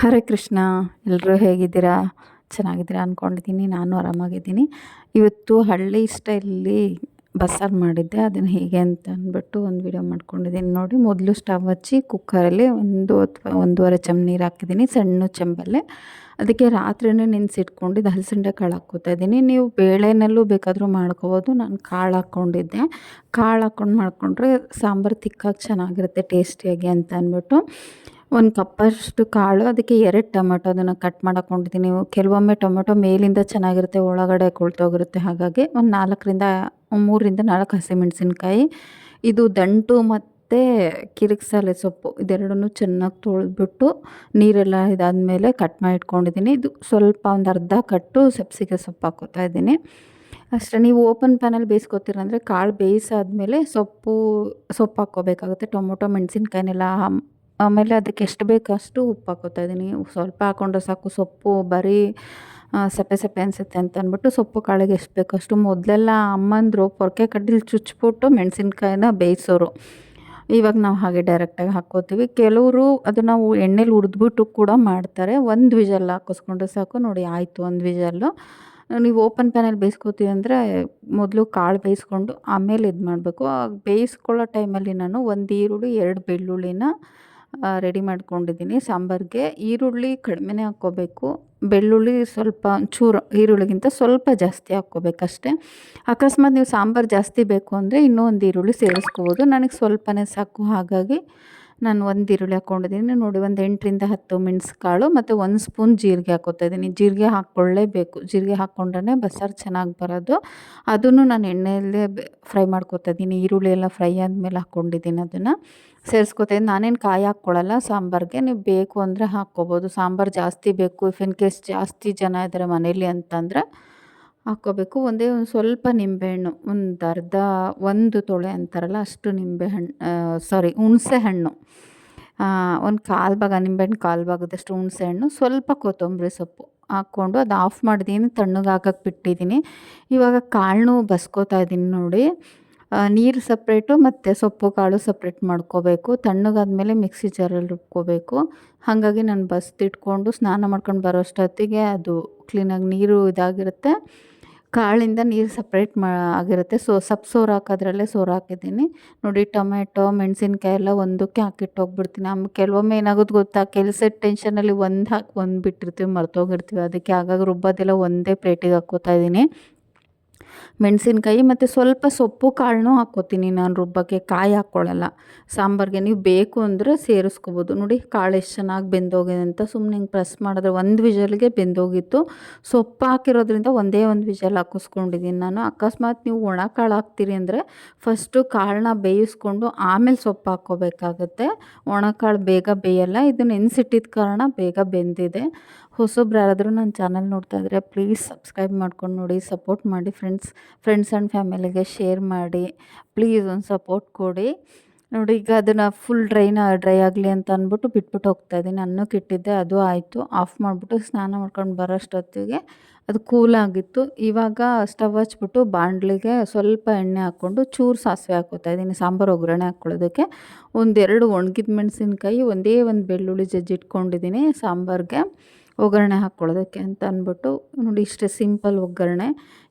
ಹರೇ ಕೃಷ್ಣ ಎಲ್ಲರೂ ಹೇಗಿದ್ದೀರಾ? ಚೆನ್ನಾಗಿದ್ದೀರಾ ಅಂದ್ಕೊಂಡಿದ್ದೀನಿ ನಾನು ಆರಾಮಾಗಿದ್ದೀನಿ. ಇವತ್ತು ಹಳ್ಳಿ ಸ್ಟೈಲಲ್ಲಿ ಬಸ್ಸಾರು ಮಾಡಿದ್ದೆ, ಅದನ್ನು ಹೇಗೆ ಅಂತ ಅಂದ್ಬಿಟ್ಟು ಒಂದು ವಿಡಿಯೋ ಮಾಡ್ಕೊಂಡಿದ್ದೀನಿ. ನೋಡಿ, ಮೊದಲು ಸ್ಟವ್ ಹಚ್ಚಿ ಕುಕ್ಕರಲ್ಲಿ ಒಂದು ಅಥವಾ ಒಂದೂವರೆ ಚಮ್ ನೀರು ಹಾಕಿದ್ದೀನಿ, ಸಣ್ಣ ಚಂಬಲ್ಲೇ ಅದಕ್ಕೆ ರಾತ್ರಿಯೇ ನೆನೆಸಿಟ್ಕೊಂಡಿದ್ದು ಹಲಸಂಡೆ ಕಾಳು ಹಾಕ್ಕೋತಾ ಇದ್ದೀನಿ. ನೀವು ಬೇಳೆನಲ್ಲೂ ಬೇಕಾದರೂ ಮಾಡ್ಕೋಬೋದು. ನಾನು ಕಾಳು ಹಾಕ್ಕೊಂಡಿದ್ದೆ. ಕಾಳು ಹಾಕ್ಕೊಂಡು ಮಾಡಿಕೊಂಡ್ರೆ ಸಾಂಬಾರು ತಿಕ್ಕಾಗಿ ಚೆನ್ನಾಗಿರುತ್ತೆ, ಟೇಸ್ಟಿಯಾಗಿ ಅಂತ ಅಂದ್ಬಿಟ್ಟು. ಒಂದು ಕಪ್ಪಷ್ಟು ಕಾಳು, ಅದಕ್ಕೆ ಎರಡು ಟೊಮೆಟೊ ಅದನ್ನು ಕಟ್ ಮಾಡಾಕೊಂಡಿದ್ದೀನಿ. ಕೆಲವೊಮ್ಮೆ ಟೊಮೆಟೊ ಮೇಲಿಂದ ಚೆನ್ನಾಗಿರುತ್ತೆ, ಒಳಗಡೆ ಕೊಳ್ತೋಗಿರುತ್ತೆ. ಹಾಗಾಗಿ ಒಂದು ನಾಲ್ಕರಿಂದ, ಮೂರರಿಂದ ನಾಲ್ಕು ಹಸಿಮೆಣಸಿನ್ಕಾಯಿ. ಇದು ದಂಟು ಮತ್ತು ಕಿರಿಕ್ಸಾಲೆ ಸೊಪ್ಪು. ಇದೆರಡನ್ನೂ ಚೆನ್ನಾಗಿ ತೊಳೆದ್ಬಿಟ್ಟು ನೀರೆಲ್ಲ ಇದಾದಮೇಲೆ ಕಟ್ ಮಾಡಿ ಇಟ್ಕೊಂಡಿದ್ದೀನಿ ಇದು ಸ್ವಲ್ಪ ಒಂದು ಅರ್ಧ ಕಟ್ಟು ಸಬ್ಸಿಗೆ ಸೊಪ್ಪು ಹಾಕೋತಾ ಇದ್ದೀನಿ. ಅಷ್ಟೇ, ನೀವು ಓಪನ್ ಪ್ಯಾನಲ್ಲಿ ಬೇಯಿಸ್ಕೊತೀರಂದರೆ ಕಾಳು ಬೇಯಿಸಾದ್ಮೇಲೆ ಸೊಪ್ಪು ಸೊಪ್ಪು ಹಾಕ್ಕೋಬೇಕಾಗುತ್ತೆ. ಟೊಮೊಟೊ, ಮೆಣಸಿನ್ಕಾಯಿನೆಲ್ಲ ಆಮೇಲೆ ಅದಕ್ಕೆ ಎಷ್ಟು ಬೇಕು ಅಷ್ಟು ಉಪ್ಪು ಹಾಕೋತಾ ಇದ್ದೀನಿ. ಸ್ವಲ್ಪ ಹಾಕ್ಕೊಂಡ್ರೆ ಸಾಕು, ಸೊಪ್ಪು ಬರೀ ಸಪ್ಪೆ ಸಪ್ಪೆ ಅನಿಸುತ್ತೆ ಅಂತ ಅಂದ್ಬಿಟ್ಟು ಸೊಪ್ಪು ಕಾಳಿಗೆ ಎಷ್ಟು ಬೇಕು ಅಷ್ಟು ಮೊದಲೆಲ್ಲ ಅಮ್ಮಂದರು ಪೊರ್ಕೆ ಕಡ್ಡಿಲಿ ಚುಚ್ಚಿಬಿಟ್ಟು ಮೆಣಸಿನ್ಕಾಯಿನ ಬೇಯಿಸೋರು. ಇವಾಗ ನಾವು ಹಾಗೆ ಡೈರೆಕ್ಟಾಗಿ ಹಾಕ್ಕೋತೀವಿ. ಕೆಲವರು ಅದನ್ನು ನಾವು ಎಣ್ಣೆಲಿ ಹುರಿದ್ಬಿಟ್ಟು ಕೂಡ ಮಾಡ್ತಾರೆ. ಒಂದು ವಿಜಲ್ ಹಾಕಿಸ್ಕೊಂಡ್ರೆ ಸಾಕು. ನೋಡಿ ಆಯಿತು ಒಂದು ವಿಜಲ್ಲು ನೀವು ಓಪನ್ ಪ್ಯಾನಲ್ಲಿ ಬೇಯಿಸ್ಕೋತೀವಿ ಅಂದರೆ ಮೊದಲು ಕಾಳು ಬೇಯಿಸ್ಕೊಂಡು ಆಮೇಲೆ ಇದು ಮಾಡಬೇಕು ಬೇಯಿಸ್ಕೊಳ್ಳೋ ಟೈಮಲ್ಲಿ ನಾನು ಒಂದು ಈರುಳ್ಳಿ, ಎರಡು ಬೆಳ್ಳುಳ್ಳಿನ ರೆಡಿ ಮಾಡ್ಕೊಂಡಿದ್ದೀನಿ. ಸಾಂಬಾರಿಗೆ ಈರುಳ್ಳಿ ಕಡಿಮೆನೇ ಹಾಕ್ಕೋಬೇಕು. ಬೆಳ್ಳುಳ್ಳಿ ಸ್ವಲ್ಪ ಚೂರು ಈರುಳ್ಳಿಗಿಂತ ಸ್ವಲ್ಪ ಜಾಸ್ತಿ ಹಾಕ್ಕೋಬೇಕಷ್ಟೆ. ಅಕಸ್ಮಾತ್ ನೀವು ಸಾಂಬಾರು ಜಾಸ್ತಿ ಬೇಕು ಅಂದರೆ ಇನ್ನೂ ಒಂದು ಈರುಳ್ಳಿ ಸೇರಿಸ್ಕೋಬೋದು. ನನಗೆ ಸ್ವಲ್ಪನೇ ಸಾಕು ಹಾಗಾಗಿ ನಾನು ಒಂದು ಈರುಳ್ಳಿ ಹಾಕ್ಕೊಂಡಿದ್ದೀನಿ ನೋಡಿ, ಒಂದು ಎಂಟರಿಂದ ಹತ್ತು ಮೆಣಸುಕಾಳು ಮತ್ತು ಒಂದು ಸ್ಪೂನ್ ಜೀರಿಗೆ ಹಾಕ್ಕೋತಾ ಇದ್ದೀನಿ. ಜೀರಿಗೆ ಹಾಕ್ಕೊಳ್ಳೇಬೇಕು ಜೀರಿಗೆ ಹಾಕ್ಕೊಂಡ್ರೆ ಬಸ್ಸಾರು ಚೆನ್ನಾಗಿ ಬರೋದು. ಅದನ್ನು ನಾನು ಎಣ್ಣೆಯಲ್ಲೇ ಫ್ರೈ ಮಾಡ್ಕೊತಾ ಇದ್ದೀನಿ. ಈರುಳ್ಳಿ ಎಲ್ಲ ಫ್ರೈ ಆದಮೇಲೆ ಹಾಕ್ಕೊಂಡಿದ್ದೀನಿ ಅದನ್ನು. ಸೇರಿಸ್ಕೊತಾ ನಾನೇನು ಕಾಯಿ ಹಾಕ್ಕೊಳ್ಳಲ್ಲ ಸಾಂಬಾರಿಗೆ. ನೀವು ಬೇಕು ಅಂದರೆ ಹಾಕ್ಕೋಬೋದು. ಸಾಂಬಾರು ಜಾಸ್ತಿ ಬೇಕು. ಇಫ್ ಇನ್ ಕೇಸ್ ಜಾಸ್ತಿ ಜನ ಇದ್ದಾರೆ ಮನೇಲಿ ಅಂತಂದರೆ ಹಾಕ್ಕೋಬೇಕು. ಒಂದೇ ಒಂದು ಸ್ವಲ್ಪ ನಿಂಬೆಹಣ್ಣು, ಒಂದು ಅರ್ಧ, ಒಂದು ತೊಳೆ ಅಂತಾರಲ್ಲ, ಅಷ್ಟು ನಿಂಬೆಹಣ್ಣು ಸಾರಿ ಹುಣಸೆ ಹಣ್ಣು. ಒಂದು ಕಾಲು ಭಾಗ, ನಿಂಬೆಹಣ್ಣು ಕಾಲು ಭಾಗದಷ್ಟು ಹುಣಸೆ ಹಣ್ಣು, ಸ್ವಲ್ಪ ಕೊತ್ತಂಬರಿ ಸೊಪ್ಪು ಹಾಕ್ಕೊಂಡು ಅದು ಆಫ್ ಮಾಡಿದ್ದೀನಿ ತಣ್ಣಗೆ ಹಾಕಕ್ಕೆ ಬಿಟ್ಟಿದ್ದೀನಿ ಇವಾಗ ಕಾಳನ್ನೂ ಬಸ್ಕೋತಾ ಇದ್ದೀನಿ ನೋಡಿ. ನೀರು ಸಪ್ರೇಟು ಮತ್ತು ಸೊಪ್ಪು ಕಾಳು ಸಪ್ರೇಟ್ ಮಾಡ್ಕೋಬೇಕು. ತಣ್ಣಗಾದ್ಮೇಲೆ ಮಿಕ್ಸಿ ಜಾರಲ್ಲಿ ರುಬ್ಕೋಬೇಕು. ಹಾಗಾಗಿ ನಾನು ಬಸ್ದಿಟ್ಕೊಂಡು ಸ್ನಾನ ಮಾಡ್ಕೊಂಡು ಬರೋ ಅಷ್ಟೊತ್ತಿಗೆ ಅದು ಕ್ಲೀನಾಗಿ ನೀರು ಇದಾಗಿರುತ್ತೆ. ಕಾಳಿಂದ ನೀರು ಸಪ್ರೇಟ್ ಮಾ, ಆಗಿರುತ್ತೆ. ಸೊ ಸಪ್ ಸೋರು ಹಾಕೋದ್ರಲ್ಲೇ ಸೋರು ಹಾಕಿದ್ದೀನಿ. ನೋಡಿ ಟೊಮೆಟೊ ಮೆಣಸಿನ್ಕಾಯಿ ಎಲ್ಲ ಒಂದಕ್ಕೆ ಹಾಕಿಟ್ಟು ಹೋಗ್ಬಿಡ್ತೀನಿ. ಕೆಲವೊಮ್ಮೆ ಏನಾಗುತ್ತೆ ಗೊತ್ತಾ? ಕೆಲಸದ ಟೆನ್ಷನಲ್ಲಿ ಒಂದು ಹಾಕಿ, ಒಂದು ಬಿಟ್ಟಿರ್ತೀವಿ, ಮರ್ತೋಗಿರ್ತೀವಿ. ಅದಕ್ಕೆ ಆಗಾಗ ರುಬ್ಬೋದೆಲ್ಲ ಒಂದೇ ಪ್ಲೇಟಿಗೆ ಹಾಕೋತಾ ಇದ್ದೀನಿ. ಮೆಣಸಿನ್ಕಾಯಿ ಮತ್ತು ಸ್ವಲ್ಪ ಸೊಪ್ಪು ಕಾಳನ್ನೂ ಹಾಕ್ಕೋತೀನಿ ನಾನು ರುಬ್ಬಕ್ಕೆ, ಕಾಯಿ ಹಾಕ್ಕೊಳ್ಳಲ್ಲ ಸಾಂಬಾರಿಗೆ ನೀವು ಬೇಕು ಅಂದರೆ ಸೇರಿಸ್ಕೋಬೋದು. ನೋಡಿ, ಕಾಳು ಎಷ್ಟು ಚೆನ್ನಾಗಿ ಬೆಂದೋಗಿದೆ ಅಂತ ಸುಮ್ಮನೆ ಹಿಂಗೆ ಪ್ರೆಸ್ ಮಾಡಿದ್ರೆ ಒಂದು ವಿಜಲ್ಗೆ ಬೆಂದೋಗಿತ್ತು. ಸೊಪ್ಪು ಹಾಕಿರೋದ್ರಿಂದ ಒಂದೇ ಒಂದು ವಿಜಲ್ ಹಾಕಿಸ್ಕೊಂಡಿದ್ದೀನಿ ನಾನು. ಅಕಸ್ಮಾತ್ ನೀವು ಒಣ ಕಾಳು ಹಾಕ್ತೀರಿ ಅಂದರೆ ಫಸ್ಟು ಕಾಳನ್ನ ಬೇಯಿಸ್ಕೊಂಡು ಆಮೇಲೆ ಸೊಪ್ಪು ಹಾಕ್ಕೋಬೇಕಾಗತ್ತೆ. ಒಣ ಕಾಳು ಬೇಗ ಬೇಯಲ್ಲ, ಇದು ನೆನೆಸಿಟ್ಟಿದ ಕಾರಣ ಬೇಗ ಬೆಂದಿದೆ. ಹೊಸೊಬ್ರು ಯಾರಾದರೂ ನನ್ನ ಚಾನಲ್ ನೋಡ್ತಾ ಇದ್ರೆ ಪ್ಲೀಸ್ ಸಬ್ಸ್ಕ್ರೈಬ್ ಮಾಡ್ಕೊಂಡು ನೋಡಿ ಸಪೋರ್ಟ್ ಮಾಡಿ ಫ್ರೆಂಡ್ಸ್ ಫ್ರೆಂಡ್ಸ್ ಆ್ಯಂಡ್ ಫ್ಯಾಮಿಲಿಗೆ ಶೇರ್ ಮಾಡಿ ಪ್ಲೀಸ್ ಒಂದು ಸಪೋರ್ಟ್ ಕೊಡಿ. ನೋಡಿ, ಈಗ ಅದನ್ನು ಫುಲ್ ಡ್ರೈನ ಡ್ರೈ ಆಗಲಿ ಅಂತ ಅಂದ್ಬಿಟ್ಟು ಬಿಟ್ಬಿಟ್ಟು ಹೋಗ್ತಾ ಇದ್ದೀನಿ. ಅನ್ನಕ್ಕೆ ಇಟ್ಟಿದ್ದೆ ಅದು ಆಯಿತು. ಆಫ್ ಮಾಡಿಬಿಟ್ಟು ಸ್ನಾನ ಮಾಡ್ಕೊಂಡು ಬರೋಷ್ಟೊತ್ತಿಗೆ ಅದು ಕೂಲ್ ಆಗಿತ್ತು. ಇವಾಗ ಸ್ಟವ್ ಹಚ್ಬಿಟ್ಟು ಬಾಣಲಿಗೆ ಸ್ವಲ್ಪ ಎಣ್ಣೆ ಹಾಕ್ಕೊಂಡು ಚೂರು ಸಾಸಿವೆ ಹಾಕೋತಾ ಇದ್ದೀನಿ. ಸಾಂಬಾರು, ಒಗ್ಗರಣೆ ಹಾಕ್ಕೊಳ್ಳೋದಕ್ಕೆ ಒಂದೆರಡು ಒಣಗಿದ ಮೆಣಸಿನ್ಕಾಯಿ, ಒಂದೇ ಒಂದು ಬೆಳ್ಳುಳ್ಳಿ ಜಜ್ಜಿಟ್ಕೊಂಡಿದ್ದೀನಿ ಸಾಂಬಾರಿಗೆ. ಒಗ್ಗರಣೆ ಹಾಕ್ಕೊಳ್ಳೋದಕ್ಕೆ ಅಂತ ಅಂದ್ಬಿಟ್ಟು, ನೋಡಿ ಇಷ್ಟೇ ಸಿಂಪಲ್ ಒಗ್ಗರಣೆ.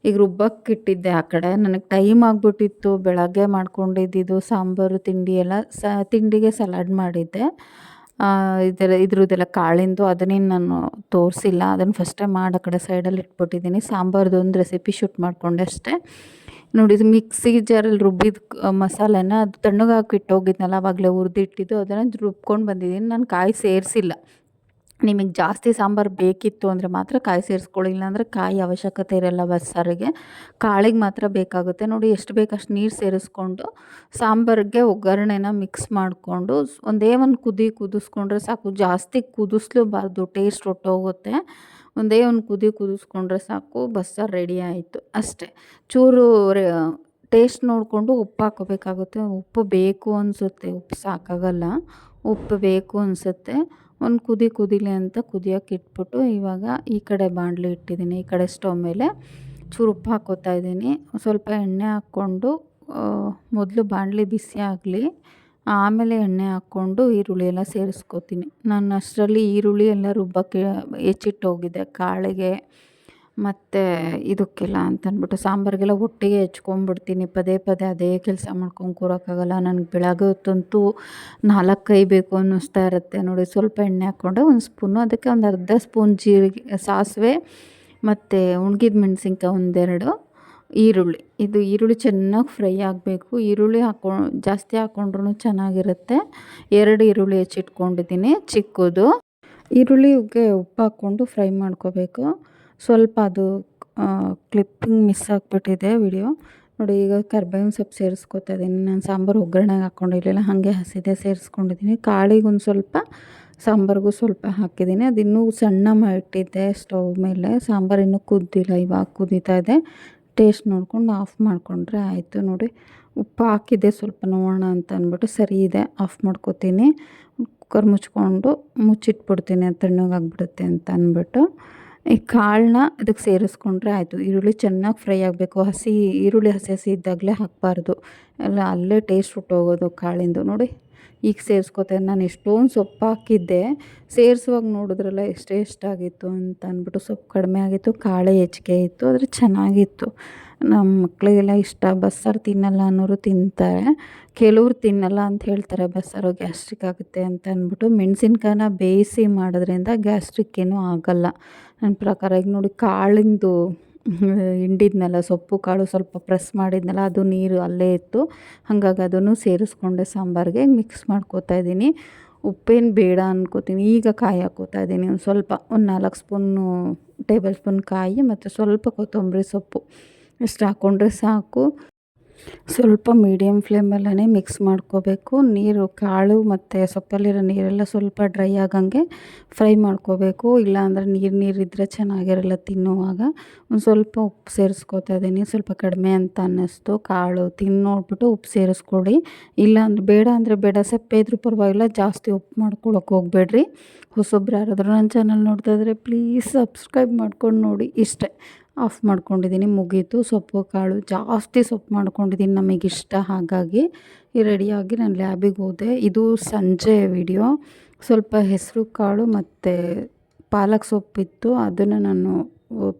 ಈಗ ರುಬ್ಬಕ್ಕೆ ಇಟ್ಟಿದ್ದೆ ಆ ಕಡೆ. ನನಗೆ ಟೈಮ್ ಆಗಿಬಿಟ್ಟಿತ್ತು, ಬೆಳಗ್ಗೆ ಮಾಡ್ಕೊಂಡಿದ್ದು ಸಾಂಬಾರು, ತಿಂಡಿ ಎಲ್ಲ ಸ, ತಿಂಡಿಗೆ ಸಲಾಡ್ ಮಾಡಿದ್ದೆ. ಇದೆಲ್ಲ, ಇದ್ರದ್ದೆಲ್ಲ ಕಾಳಿಂದು ಅದನ್ನೇನು ನಾನು ತೋರಿಸಿಲ್ಲ. ಅದನ್ನು ಫಸ್ಟೇ ಮಾಡಿ ಆ ಕಡೆ ಸೈಡಲ್ಲಿ ಇಟ್ಬಿಟ್ಟಿದ್ದೀನಿ. ಸಾಂಬಾರ್ದು ಒಂದು ರೆಸಿಪಿ ಶೂಟ್ ಮಾಡಿಕೊಂಡೆ ಅಷ್ಟೇ. ನೋಡಿ, ಇದು ಮಿಕ್ಸಿ ಜಾರಲ್ಲಿ ರುಬ್ಬಿದ ಮಸಾಲೆನ ಅದು ತಣ್ಣಗೆ ಹಾಕಿ ಇಟ್ಟೋಗಿದ್ನಲ್ಲ ಆವಾಗಲೇ ಹುರಿದಿಟ್ಟಿದ್ದು, ಅದನ್ನು ರುಬ್ಕೊಂಡು ಬಂದಿದ್ದೀನಿ. ನಾನು ಕಾಯಿ ಸೇರಿಸಿಲ್ಲ. ನಿಮಗೆ ಜಾಸ್ತಿ ಸಾಂಬಾರು ಬೇಕಿತ್ತು ಅಂದರೆ ಮಾತ್ರ ಕಾಯಿ ಸೇರಿಸ್ಕೊಳ್ಳಿ, ಇಲ್ಲಾಂದರೆ ಕಾಯಿ ಅವಶ್ಯಕತೆ ಇರೋಲ್ಲ ಬಸ್ಸಾರಿಗೆ. ಕಾಳಿಗೆ ಮಾತ್ರ ಬೇಕಾಗುತ್ತೆ. ನೋಡಿ ಎಷ್ಟು ಬೇಕು ಅಷ್ಟು ನೀರು ಸೇರಿಸ್ಕೊಂಡು ಸಾಂಬಾರಿಗೆ ಒಗ್ಗರಣೆನ ಮಿಕ್ಸ್ ಮಾಡಿಕೊಂಡು ಒಂದೇ ಒಂದು ಕುದಿ ಕುದಿಸ್ಕೊಂಡ್ರೆ ಸಾಕು. ಜಾಸ್ತಿ ಕುದಿಸ್ಲೂಬಾರ್ದು, ಟೇಸ್ಟ್ ಹೊಟ್ಟೋಗುತ್ತೆ ಒಂದೇ ಒಂದು ಕುದಿ ಕುದಿಸ್ಕೊಂಡ್ರೆ ಸಾಕು, ಬಸ್ಸಾರು ರೆಡಿ ಆಯಿತು. ಅಷ್ಟೇ. ಚೂರು ಟೇಸ್ಟ್ ನೋಡಿಕೊಂಡು ಉಪ್ಪು ಹಾಕೋಬೇಕಾಗುತ್ತೆ. ಉಪ್ಪು ಬೇಕು ಅನಿಸುತ್ತೆ. ಉಪ್ಪು ಸಾಕಾಗಲ್ಲ. ಉಪ್ಪು ಬೇಕು ಅನಿಸುತ್ತೆ. ಒಂದು ಕುದಿ ಕುದಿಲಿ ಅಂತ ಕುದಿಯೋಕೆ ಇಟ್ಬಿಟ್ಟು ಇವಾಗ ಈ ಕಡೆ ಬಾಣಲಿ ಇಟ್ಟಿದ್ದೀನಿ. ಈ ಕಡೆ ಸ್ಟವ್ ಮೇಲೆ ಚೂರು ಉಪ್ಪು ಹಾಕೋತಾ ಇದ್ದೀನಿ. ಸ್ವಲ್ಪ ಎಣ್ಣೆ ಹಾಕ್ಕೊಂಡು ಮೊದಲು ಬಾಣಲಿ ಬಿಸಿ ಆಗಲಿ, ಆಮೇಲೆ ಎಣ್ಣೆ ಹಾಕ್ಕೊಂಡು ಈರುಳ್ಳಿ ಎಲ್ಲ ಸೇರಿಸ್ಕೋತೀನಿ. ನಾನು ಅಷ್ಟರಲ್ಲಿ ಈರುಳ್ಳಿ ಎಲ್ಲ ರುಬ್ಬಕ್ಕೆ ಹೆಚ್ಚಿಟ್ಟೋಗಿದ್ದೆ ಕಾಳಿಗೆ ಮತ್ತು ಇದಕ್ಕೆಲ್ಲ ಅಂತಂದ್ಬಿಟ್ಟು ಸಾಂಬಾರಿಗೆಲ್ಲ ಒಟ್ಟಿಗೆ ಹೆಚ್ಕೊಂಡ್ಬಿಡ್ತೀನಿ ಪದೇ ಪದೇ ಅದೇ ಕೆಲಸ ಮಾಡ್ಕೊಂಡು ಕೂರೋಕ್ಕಾಗಲ್ಲ. ನನಗೆ ಬೆಳಗ್ಗೆ ಹೊತ್ತಂತೂ ನಾಲ್ಕು ಕೈ ಬೇಕು ಅನ್ನಿಸ್ತಾ ಇರುತ್ತೆ ನೋಡಿ. ಸ್ವಲ್ಪ ಎಣ್ಣೆ ಹಾಕ್ಕೊಂಡೆ ಒಂದು ಸ್ಪೂನು, ಅದಕ್ಕೆ ಒಂದು ಅರ್ಧ ಸ್ಪೂನ್ ಜೀರಿಗೆ, ಸಾಸಿವೆ ಮತ್ತು ಉಣ್ಗಿದ ಮೆಣಸಿನ್ಕಾಯಿ ಒಂದೆರಡು ಈರುಳ್ಳಿ. ಇದು ಈರುಳ್ಳಿ ಚೆನ್ನಾಗಿ ಫ್ರೈ ಆಗಬೇಕು. ಈರುಳ್ಳಿ ಹಾಕೊ, ಜಾಸ್ತಿ ಹಾಕ್ಕೊಂಡ್ರೂ ಚೆನ್ನಾಗಿರುತ್ತೆ. ಎರಡು ಈರುಳ್ಳಿ ಹೆಚ್ಚಿಟ್ಕೊಂಡಿದ್ದೀನಿ, ಚಿಕ್ಕದು. ಈರುಳ್ಳಿಗೆ ಉಪ್ಪು ಹಾಕ್ಕೊಂಡು ಫ್ರೈ ಮಾಡ್ಕೋಬೇಕು. ಸ್ವಲ್ಪ ಅದು ಕ್ಲಿಪ್ಪಿಂಗ್ ಮಿಸ್ ಆಗಿಬಿಟ್ಟಿದೆ ವಿಡಿಯೋ ನೋಡಿ, ಈಗ ಕರ್ಬೇವಿನ ಸೊಪ್ಪು ಸೇರಿಸ್ಕೊತಾ ಇದ್ದೀನಿ ನಾನು ಸಾಂಬಾರು ಒಗ್ಗರಣೆಗೆ ಹಾಕ್ಕೊಂಡಿರಲಿಲ್ಲ, ಹಾಗೆ ಹಸಿದೆ ಸೇರಿಸ್ಕೊಂಡಿದ್ದೀನಿ ಕಾಳಿಗೆ ಒಂದು ಸ್ವಲ್ಪ, ಸಾಂಬಾರಿಗೂ ಸ್ವಲ್ಪ ಹಾಕಿದ್ದೀನಿ ಅದು ಇನ್ನೂ ಸಣ್ಣ ಮಾಡಿಟ್ಟಿದ್ದೆ ಸ್ಟವ್ ಮೇಲೆ. ಸಾಂಬಾರು ಇನ್ನೂ ಕುದ್ದಿಲ್ಲ, ಇವಾಗ ಕುದೀತಾ ಇದೆ. ಟೇಸ್ಟ್ ನೋಡ್ಕೊಂಡು ಆಫ್ ಮಾಡಿಕೊಂಡ್ರೆ ಆಯಿತು. ನೋಡಿ, ಉಪ್ಪು ಹಾಕಿದ್ದೆ ಸ್ವಲ್ಪ ನೋಡೋಣ ಅಂತ ಅಂದ್ಬಿಟ್ಟು ಸರಿ ಇದೆ ಆಫ್ ಮಾಡ್ಕೊತೀನಿ. ಕುಕ್ಕರ್ ಮುಚ್ಕೊಂಡು ಮುಚ್ಚಿಟ್ಬಿಡ್ತೀನಿ ತಣ್ಣಗಾಗ್ಬಿಡುತ್ತೆ ಅಂತ ಅಂದ್ಬಿಟ್ಟು ಈ ಕಾಳನ್ನ ಅದಕ್ಕೆ ಸೇರಿಸ್ಕೊಂಡ್ರೆ ಆಯಿತು. ಈರುಳ್ಳಿ ಚೆನ್ನಾಗಿ ಫ್ರೈ ಆಗಬೇಕು. ಹಸಿ, ಈರುಳ್ಳಿ ಹಸಿ ಹಸಿ ಇದ್ದಾಗಲೇ ಹಾಕಬಾರ್ದು. ಎಲ್ಲ ಅಲ್ಲೇ ಟೇಸ್ಟ್ ಹುಟ್ಟೋಗೋದು ಕಾಳಿಂದು. ನೋಡಿ, ಈಗ ಸೇರಿಸ್ಕೊತೇನೆ ನಾನು ಎಷ್ಟೊಂದು ಸೊಪ್ಪು ಹಾಕಿದ್ದೆ. ಸೇರಿಸುವಾಗ ನೋಡಿದ್ರಲ್ಲ ಎಷ್ಟು ಎಷ್ಟಾಗಿತ್ತು ಅಂತ ಅಂದ್ಬಿಟ್ಟು ಸೊಪ್ಪು ಕಡಿಮೆ ಆಗಿತ್ತು, ಕಾಳೆ ಹೆಚ್ಚಿಗೆ ಇತ್ತು, ಆದರೆ ಚೆನ್ನಾಗಿತ್ತು. ನಮ್ಮ ಮಕ್ಕಳಿಗೆಲ್ಲ ಇಷ್ಟ, ಬಸ್ಸಾರು ತಿನ್ನಲ್ಲ ಅನ್ನೋರು ತಿಂತಾರೆ. ಕೆಲವ್ರು ತಿನ್ನಲ್ಲ ಅಂತ ಹೇಳ್ತಾರೆ, ಬಸ್ಸಾರು ಗ್ಯಾಸ್ಟ್ರಿಕ್ ಆಗುತ್ತೆ ಅಂತ ಅಂದ್ಬಿಟ್ಟು ಮೆಣಸಿನ್ಕಾಯನ್ನ ಬೇಯಿಸಿ ಮಾಡೋದ್ರಿಂದ ಗ್ಯಾಸ್ಟ್ರಿಕ್ ಏನೂ ಆಗೋಲ್ಲ. ನನ್ನ ಪ್ರಕಾರ ಈಗ ನೋಡಿ ಕಾಳಿಂದು, ಹಿಂಡಿದ್ನಲ್ಲ, ಸೊಪ್ಪು, ಕಾಳು ಸ್ವಲ್ಪ ಪ್ರೆಸ್ ಮಾಡಿದ್ನಲ್ಲ, ಅದು ನೀರು ಅಲ್ಲೇ ಇತ್ತು. ಹಾಗಾಗಿ ಅದನ್ನು ಸೇರಿಸ್ಕೊಂಡೆ ಸಾಂಬಾರಿಗೆ, ಮಿಕ್ಸ್ ಮಾಡ್ಕೋತಾ ಇದ್ದೀನಿ. ಉಪ್ಪೇನು ಬೇಡ ಅನ್ಕೋತೀನಿ, ಈಗ ಕಾಯಿ ಹಾಕೋತಾ ಇದ್ದೀನಿ. ಒಂದು ಸ್ವಲ್ಪ, ಒಂದು ನಾಲ್ಕು ಸ್ಪೂನು ಟೇಬಲ್ ಸ್ಪೂನ್ ಕಾಯಿ, ಮತ್ತು ಸ್ವಲ್ಪ ಕೊತ್ತಂಬರಿ ಸೊಪ್ಪು. ಇಷ್ಟು ಹಾಕ್ಕೊಂಡ್ರೆ ಸಾಕು. ಸ್ವಲ್ಪ ಮೀಡಿಯಮ್ ಫ್ಲೇಮಲ್ಲೇ ಮಿಕ್ಸ್ ಮಾಡ್ಕೋಬೇಕು. ನೀರು ಕಾಳು ಮತ್ತು ಸೊಪ್ಪಲ್ಲಿರೋ ನೀರೆಲ್ಲ ಸ್ವಲ್ಪ ಡ್ರೈ ಆಗಂಗೆ ಫ್ರೈ ಮಾಡ್ಕೋಬೇಕು. ಇಲ್ಲಾಂದರೆ ನೀರು ನೀರಿದ್ದರೆ ಚೆನ್ನಾಗಿರಲ್ಲ ತಿನ್ನುವಾಗ. ಒಂದು ಸ್ವಲ್ಪ ಉಪ್ಪು ಸೇರಿಸ್ಕೊತಾ ಇದ್ದೀನಿ ಸ್ವಲ್ಪ ಕಡಿಮೆ ಅಂತ ಅನ್ನಿಸ್ತು. ಕಾಳು ತಿಂದು ನೋಡಿಬಿಟ್ಟು ಉಪ್ಪು ಸೇರಿಸ್ಕೊಡಿ. ಇಲ್ಲಾಂದ್ರೆ ಬೇಡ ಅಂದರೆ ಬೇಡ. ಸಪ್ಪೆ ಇದ್ರೂ ಪರವಾಗಿಲ್ಲ. ಜಾಸ್ತಿ ಉಪ್ಪು ಮಾಡ್ಕೊಳಕ್ಕೆ ಹೋಗಬೇಡ್ರಿ. ಹೊಸೊಬ್ರು ಯಾರಾದರೂ ನನ್ನ ಚಾನಲ್ ನೋಡ್ತಾ ಇದ್ದರೆ ಪ್ಲೀಸ್ ಸಬ್ಸ್ಕ್ರೈಬ್ ಮಾಡ್ಕೊಂಡು ನೋಡಿ. ಇಷ್ಟೇ. ಆಫ್ ಮಾಡ್ಕೊಂಡಿದ್ದೀನಿ. ಮುಗೀತು. ಸೊಪ್ಪು, ಕಾಳು, ಜಾಸ್ತಿ ಸೊಪ್ಪು ಮಾಡ್ಕೊಂಡಿದ್ದೀನಿ ನಮಗಿಷ್ಟ. ಹಾಗಾಗಿ ರೆಡಿಯಾಗಿ ನಾನು ಲ್ಯಾಬಿಗೆ ಹೋದೆ. ಇದು ಸಂಜೆ ವಿಡಿಯೋ. ಸ್ವಲ್ಪ ಹೆಸರು, ಕಾಳು ಮತ್ತು ಪಾಲಕ್ ಸೊಪ್ಪಿತ್ತು ಅದನ್ನು ನಾನು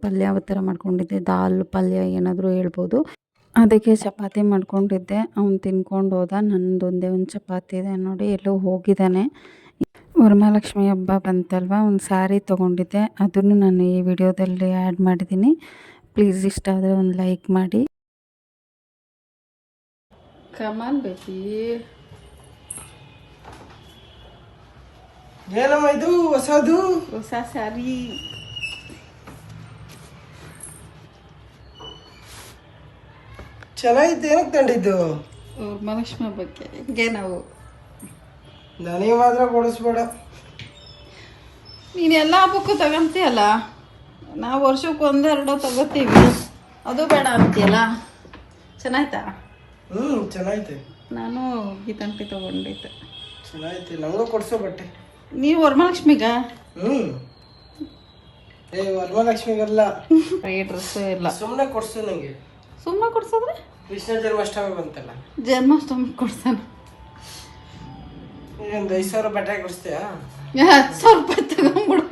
ಪಲ್ಯ ಥರ ಮಾಡ್ಕೊಂಡಿದ್ದೆ. ದಾಲ್, ಪಲ್ಯ ಏನಾದರೂ ಹೇಳ್ಬೋದು. ಅದಕ್ಕೆ ಚಪಾತಿ ಮಾಡ್ಕೊಂಡಿದ್ದೆ. ಅವ್ನು ತಿನ್ಕೊಂಡು ಹೋದ. ನಂದೊಂದೇ ಒಂದು ಚಪಾತಿ ಇದೆ ನೋಡಿ. ಎಲ್ಲೋ ಹೋಗಿದ್ದಾನೆ. ವರಮಹಾಲಕ್ಷ್ಮಿ ಹಬ್ಬ ಬಂತಲ್ವ? ಒಂದು ಸ್ಯಾರಿ ತೊಗೊಂಡಿದ್ದೆ. ಅದನ್ನು ನಾನು ಈ ವಿಡಿಯೋದಲ್ಲಿ ಆ್ಯಡ್ ಮಾಡಿದ್ದೀನಿ ಪ್ಲೀಸ್ ಇಷ್ಟ ಆದರೆ ಒಂದು ಲೈಕ್ ಮಾಡಿ. ಕಮಾನ್ ಬೇಕಿ ಏನಮ್ಮ ಇದು? ಹೊಸದು? ಹೊಸ ಸ್ಯಾರಿ ಚೆನ್ನಾಗಿತ್ತು. ಏನಕ್ಕೆ ತಂಡಿದ್ದು ವರಮಹಾಲಕ್ಷ್ಮಿ ಹಬ್ಬಕ್ಕೆ. ಹಿಂಗೆ ನಾವು ನನಗೆ ಮಾತ್ರ ಕೊಡಿಸ್ಬೇಡ. ನೀನು ಎಲ್ಲ ಹಬ್ಬಕ್ಕೂ ತಗೊಂತೀಯಲ್ಲ? ನಾವು ವರ್ಷಕ್ಕೆ ಒಂದೆರಡು ತಗೋತೀವಿ. ಅದು ಬೇಡ ಅಂತೀಯಲ್ಲ? ಚೆನ್ನಾಯ್ತಾ? ಹ್ಞೂ ಚೆನ್ನಾಗೈತೆ. ನಾನು ಈ ಗೀತಂಟಿ ತೊಗೊಂಡಿದ್ದೆ. ಚೆನ್ನಾಗೈತೆ ನಮಗೂ ಕೊಡ್ಸೋ ಬಟ್ಟೆ. ನೀವು ವರಮಹಾಲಕ್ಷ್ಮಿಗ? ಹ್ಞೂ ಏ ವರಮಹಾಲಕ್ಷ್ಮಿಗಲ್ಲ. ಈ ಡ್ರೆಸ್ ಇಲ್ಲ. ಸುಮ್ಮನೆ ಕೊಡಿಸು ನನಗೆ ಸುಮ್ಮನೆ ಕೊಡ್ಸಿದ್ರೆ? ಕೃಷ್ಣ ಜನ್ಮಾಷ್ಟಮಿ ಬಂತಲ್ಲ. ಜನ್ಮಾಷ್ಟಮಿ ಕೊಡ್ತಾನೆ ಒಂದು ಐದು ಸಾವಿರ ಬಟ್ಟೆ ಕೊಡಿಸ್ತೀಯಾ ಹತ್ತು ಸಾವಿರ ರೂಪಾಯಿ ತಗೊಂಬಿಡು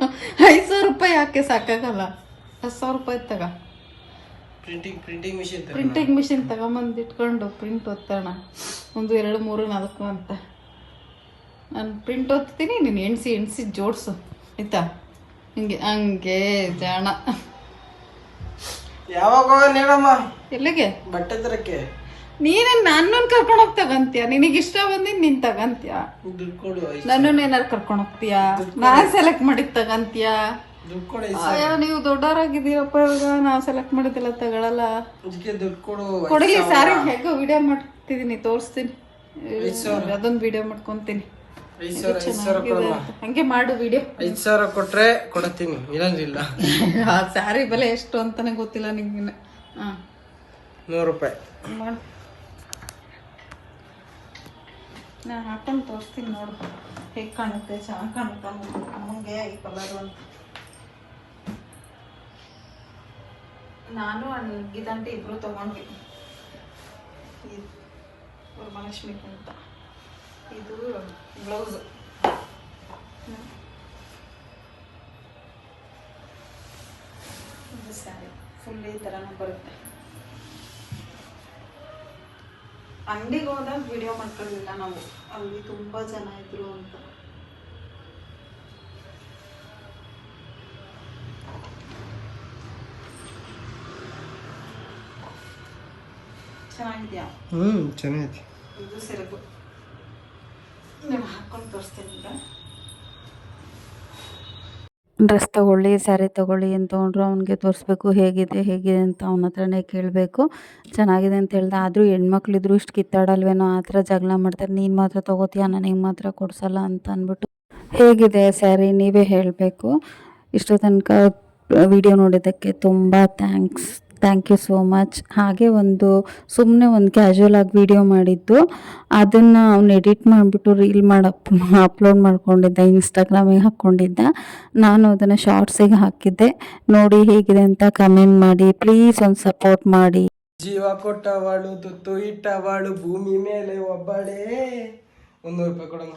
ಐದು ಸಾವಿರ ರೂಪಾಯಿ ಯಾಕೆ ಸಾಕಾಗಲ್ಲ? ಹತ್ತು ಸಾವಿರ ರೂಪಾಯಿ ತಗ. Printing printing machine printing machine ತಗೊಂಬಂದು ಇಟ್ಕೊಂಡು ಪ್ರಿಂಟ್ ಒತ್ತಣ. ಒಂದು ಎರಡು ಮೂರು ನಾಲ್ಕು ಅಂತ. ನಾನು ಪ್ರಿಂಟ್ ಒತ್ತೀನಿ ನೀನು ಎಣ್ಸಿ ಎಣ್ಸಿ ಜೋಡಿಸು. ಆಯ್ತಾ? ಹಿಂಗೆ ಹಂಗೆ ಜಾಣ. ಯಾವಾಗ ಎಲ್ಲಿಗೆ? ಬಟ್ಟೆ ತರಕ್ಕೆ ನೀನೇ ನನ್ನನ್ನು ಕರ್ಕೊಂಡು ಹೋಗಿ ತಗಂತೀಯ ನಿನಗೆ ಇಷ್ಟ ಬಂದಿದ್ ನೀನ್ ತಗಂತೀಯ? ದುಡ್ಡು ಕೊಡು ಏನಾರು ಕರ್ಕೊಂಡು ಹೋಗ್ತೀಯಾ? ನಾನು ಸೆಲೆಕ್ಟ್ ಮಾಡಿದ್ದು ತಗಂತೀಯ. ದುಡ್ಡು ಕೊಡು ಐದು ಅಯ್ಯೋ ನೀವು ದೊಡ್ಡವರಾಗಿದ್ದೀರಪ್ಪ ಇವಾಗ. ನಾವ್ ಸೆಲೆಕ್ಟ್ ಮಾಡಿದ್ದೆಲ್ಲ ತಗೊಳಲ್ಲ. ಇದಕ್ಕೆ ದುಡ್ಡು ಕೊಡು ಕೊಡಲಿ ಸಾರಿ ಹೇಗೋ ವಿಡಿಯೋ ಮಾಡ್ತಿದ್ದೀನಿ ತೋರಿಸ್ತೀನಿ. ಅದೊಂದು ವಿಡಿಯೋ ಮಾಡ್ಕೊಂತೀನಿ. ಐದು ಸಾವಿರ ಐದು ಸಾವಿರ ಕೊಡಮ್ಮ ಹಂಗೆ ಮಾಡು ವಿಡಿಯೋ ಐದ್ ಸಾವಿರ ಕೊಟ್ರೆ ಕೊಡತೀನಿ ಇಲ್ಲಂದ್ರಿಲ್ಲ ಆ ಸ್ಯಾರಿ ಬೆಲೆ ಎಷ್ಟು ಅಂತಾನೆ ಗೊತ್ತಿಲ್ಲ ನಿಂಗೆ. ಹಾಂ. ನೂರು ರೂಪಾಯಿ. ಮಾಡು. ನಾನು ಹಾಕೊಂಡು ತೋರಿಸ್ತೀನಿ ನೋಡು. ಹೇಗೆ ಕಾಣುತ್ತೆ, ಚೆನ್ನಾಗಿ ಕಾಣುತ್ತಾ ಅಮ್ಮಂಗೆ ಈ ಕಲರು ಅಂತ ನಾನು ಗೀತಂತೆ ಇಬ್ರು ತಗೊಂಡ್ವಿ. ಮಹಾಲಕ್ಷ್ಮಿ ಅಂತ ಇದು ಬ್ಲೌಸ್. ಸ್ಯಾರಿ. ಫುಲ್ ಈ ಥರನೂ ಬರುತ್ತೆ. ಅಂಗಡಿಗೆ ಹೋದಾಗ ವಿಡಿಯೋ ಮಾಡ್ಕೊಳ್ಳಿಲ್ಲ ನಾವು. ಅಲ್ಲಿ ತುಂಬ ಜನ ಇದ್ರು ಅಂತ. ಚೆನ್ನಾಗಿದೆಯಾ? ಹ್ಮ್ ಚೆನ್ನಾಗಿದೆ ಇದು ಸೆರಗು. ನಾನು ಹಾಕ್ಕೊಂಡು ತೋರಿಸ್ತೀನಿ ಈಗ. ಡ್ರೆಸ್ ತಗೊಳ್ಳಿ, ಸ್ಯಾರಿ ತಗೊಳ್ಳಿ ಅಂತ ತೊಗೊಂಡ್ರು ಅವ್ನಿಗೆ ತೋರಿಸ್ಬೇಕು, ಹೇಗಿದೆ ಹೇಗಿದೆ ಅಂತ ಅವನ ಹತ್ರನೇ ಕೇಳಬೇಕು. ಚೆನ್ನಾಗಿದೆ ಅಂತ ಹೇಳ್ದೆ. ಆದರೂ ಹೆಣ್ಮಕ್ಳಿದ್ರು ಇಷ್ಟು ಕಿತ್ತಾಡಲ್ವೇನೋ ಆ ಥರ ಜಗಳ ಮಾಡ್ತಾರೆ. ನೀನು ಮಾತ್ರ ತೊಗೋತೀಯ? ನನಗೆ ಮಾತ್ರ ಕೊಡಿಸಲ್ಲ ಅಂತ ಅಂದ್ಬಿಟ್ಟು ಹೇಗಿದೆ ಸ್ಯಾರಿ ನೀವೇ ಹೇಳಬೇಕು. ಇಷ್ಟೋ ತನಕ ವಿಡಿಯೋ ನೋಡಿದ್ದಕ್ಕೆ ತುಂಬ thanks thank you so much ಹಾಗೆ ಒಂದು ಸುಮ್ಮನೆ ಒಂದು ಕ್ಯಾಶುವಲ್ ಆಗಿ ವಿಡಿಯೋ ಮಾಡಿದ್ದು. ಅದನ್ನು ಅವ್ನು ಎಡಿಟ್ ಮಾಡಿಬಿಟ್ಟು ರೀಲ್ ಮಾಡಿ ಅಪ್ ಅಪ್ಲೋಡ್ ಮಾಡ್ಕೊಂಡಿದ್ದ ಇನ್ಸ್ಟಾಗ್ರಾಮಿಗೆ ಹಾಕ್ಕೊಂಡಿದ್ದ ನಾನು ಅದನ್ನು ಶಾರ್ಟ್ಸಿಗೆ ಹಾಕಿದ್ದೆ. ನೋಡಿ ಹೇಗಿದೆ ಅಂತ ಕಮೆಂಟ್ ಮಾಡಿ. ಪ್ಲೀಸ್ ಒಂದು ಸಪೋರ್ಟ್ ಮಾಡಿ. ಜೀವ ಕೊಟ್ಟವಳು ತುತ್ತು ಇಟ್ಟವಳು ಭೂಮಿ ಮೇಲೆ ಒಬ್ಬಳೇ. ಒಂದು ರೂಪಾಯಿ ಕೊಡಮ್ಮ.